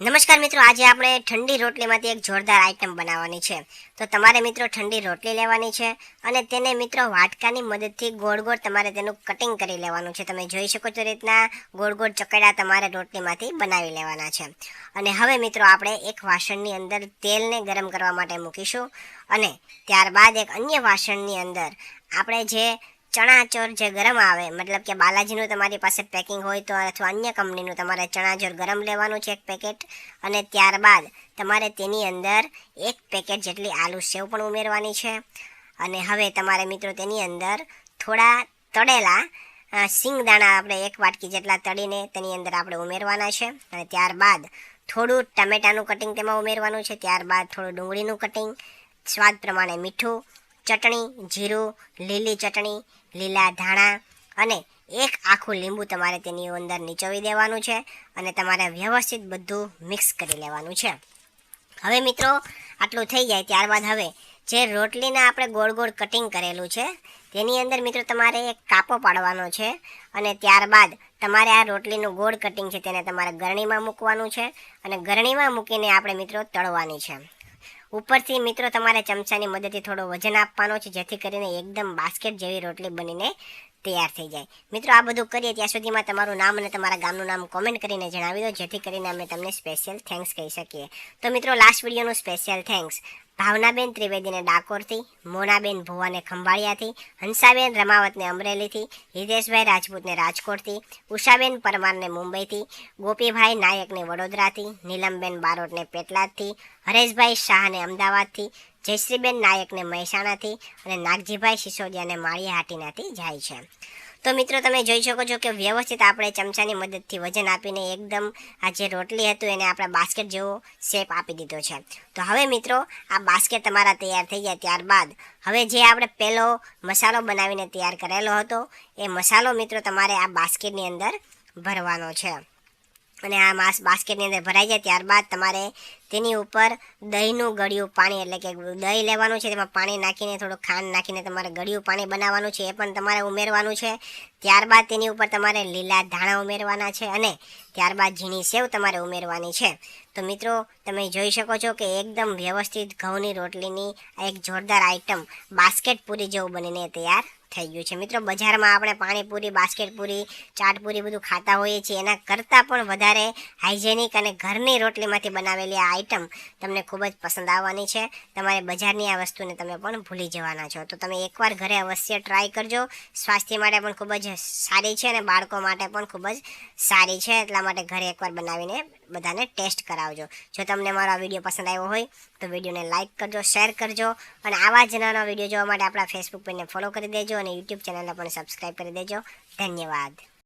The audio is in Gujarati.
નમસ્કાર મિત્રો, આજે આપણે ઠંડી રોટલીમાંથી એક જોરદાર આઈટમ બનાવવાની છે. તો તમારે મિત્રો ઠંડી રોટલી લેવાની છે અને તેને મિત્રો વાટકાની મદદથી ગોળ ગોળ તમારે તેનું કટિંગ કરી લેવાનું છે. તમે જોઈ શકો છો રીતના ગોળ ગોળ ચકડા તમારે રોટલીમાંથી બનાવી લેવાના છે. અને હવે મિત્રો આપણે એક વાસણની અંદર તેલને ગરમ કરવા માટે મૂકીશું અને ત્યારબાદ એક અન્ય વાસણની અંદર આપણે જે ચણાચોર જે ગરમ આવે, મતલબ કે બાલાજીનું તમારી પાસે પેકિંગ હોય તો અથવા અન્ય કંપનીનું તમારે ચણાચોર ગરમ લેવાનું છે એક પેકેટ અને ત્યારબાદ તમારે તેની અંદર એક પેકેટ જેટલી આલુ સેવ પણ ઉમેરવાની છે. અને હવે તમારે મિત્રો તેની અંદર થોડા તળેલા સિંગદાણા આપણે એક વાટકી જેટલા તળીને તેની અંદર આપણે ઉમેરવાના છે. અને ત્યારબાદ થોડું ટમેટાનું કટિંગ તેમાં ઉમેરવાનું છે. ત્યારબાદ થોડું ડુંગળીનું કટિંગ સ્વાદ પ્રમાણે મીઠું ચટણી, જીરું, લીલી ચટણી, લીલા ધાણા અને એક આખું લીંબુ તમારે તેની અંદર નીચોવી દેવાનું છે અને તમારે વ્યવસ્થિત બધું મિક્સ કરી લેવાનું છે. હવે મિત્રો, આટલું થઈ જાય ત્યારબાદ હવે જે રોટલીના આપણે ગોળ ગોળ કટિંગ કરેલું છે, તેની અંદર મિત્રો તમારે એક કાપો પાડવાનો છે અને ત્યારબાદ તમારે આ રોટલીનું ગોળ કટિંગ છે તેને તમારે ગરણીમાં મૂકવાનું છે અને ગરણીમાં મૂકીને આપણે મિત્રો તળવાની છે. ઉપરથી મિત્રો, તમારે ચમચાની મદદથી થોડો વજન આપવાનો છે, જેથી કરીને એકદમ બાસ્કેટ જેવી રોટલી બનીને તૈયાર થઈ જાય. મિત્રો, આ બધું કરીએ ત્યાં સુધીમાં તમારું નામ અને તમારા ગામનું નામ કોમેન્ટ કરીને જણાવી દો, જેથી કરીને અમે તમને સ્પેશિયલ થેન્ક્સ કહી શકીએ. તો મિત્રો લાસ્ટ વિડીયોનું સ્પેશિયલ થેન્ક્સ ભાવનાબેન ત્રિવેદીને ડાકોરથી, મોનાબેન ભુવાને ખંભાળિયાથી, હંસાબેન રમાવતને અમરેલીથી, હિતેશભાઈ રાજપૂતને રાજકોટથી, ઉષાબેન પરમારને મુંબઈથી, ગોપીભાઈ નાયકને વડોદરાથી, નીલમબેન બારોટને પેટલાદથી, હરેશભાઈ શાહને અમદાવાદથી, જયશ્રીબેન નાયકને મહેસાણાથી અને નાગજીભાઈ સિસોદિયાને માળિયાહાટીનાથી જાય છે. તો મિત્રો, તમે જોઈ શકો છો કે વ્યવસ્થિત આપણે ચમચાની મદદથી વજન આપીને એકદમ આ જે રોટલી હતું એને આપણે બાસ્કેટ જેવો શેપ આપી દીધો છે. તો હવે મિત્રો, આ બાસ્કેટ તમારા તૈયાર થઈ જાય ત્યારબાદ હવે જે આપણે પહેલો મસાલો બનાવીને તૈયાર કરેલો હતો, એ મસાલો મિત્રો તમારે આ બાસ્કેટની અંદર ભરવાનો છે. અને આ માસ બાસ્કેટની અંદર ભરાઈ જાય ત્યારબાદ તમારે તેની ઉપર દહીંનું ગળ્યું પાણી, એટલે કે દહીં લેવાનું છે, તેમાં પાણી નાખીને, થોડું ખાંડ નાખીને તમારે ગળ્યું પાણી બનાવવાનું છે, એ પણ તમારે ઉમેરવાનું છે. ત્યારબાદ તેની ઉપર તમારે લીલા ધાણા ઉમેરવાના છે અને ત્યારબાદ ઝીણી સેવ તમારે ઉમેરવાની છે. તો મિત્રો, તમે જોઈ શકો છો કે એકદમ વ્યવસ્થિત ઘઉંની રોટલીની એક જોરદાર આઈટમ બાસ્કેટ પૂરી જેવું બનીને તૈયાર થઈ ગયું છે. મિત્રો, બજારમાં આપણે પાણીપુરી, બાસ્કેટપુરી, ચાટપુરી બધું ખાતા હોઈએ છીએ. એના કરતાં પણ વધારે હાઇજેનિક અને ઘરની રોટલીમાંથી બનાવેલી આ આઈટમ તમને ખૂબ જ પસંદ આવવાની છે. તમારે બજારની આ વસ્તુને તમે પણ ભૂલી જવાના છો. તો તમે એકવાર ઘરે અવશ્ય ટ્રાય કરજો. સ્વાસ્થ્ય માટે પણ ખૂબ જ સારી છે અને બાળકો માટે પણ ખૂબ જ સારી છે. એટલા માટે ઘરે એકવાર બનાવીને બધાને ટેસ્ટ કરાવજો. જો તમને મારો આ વીડિયો પસંદ આવ્યો હોય, તો વિડીયોને લાઇક કરજો, શેર કરજો અને આવા જ નાના વીડિયો જોવા માટે આપણા ફેસબુક પેજને ફોલો કરી દેજો. અને યુટ્યુબ ચેનલને પણ સબસ્ક્રાઈબ કરી દેજો. ધન્યવાદ.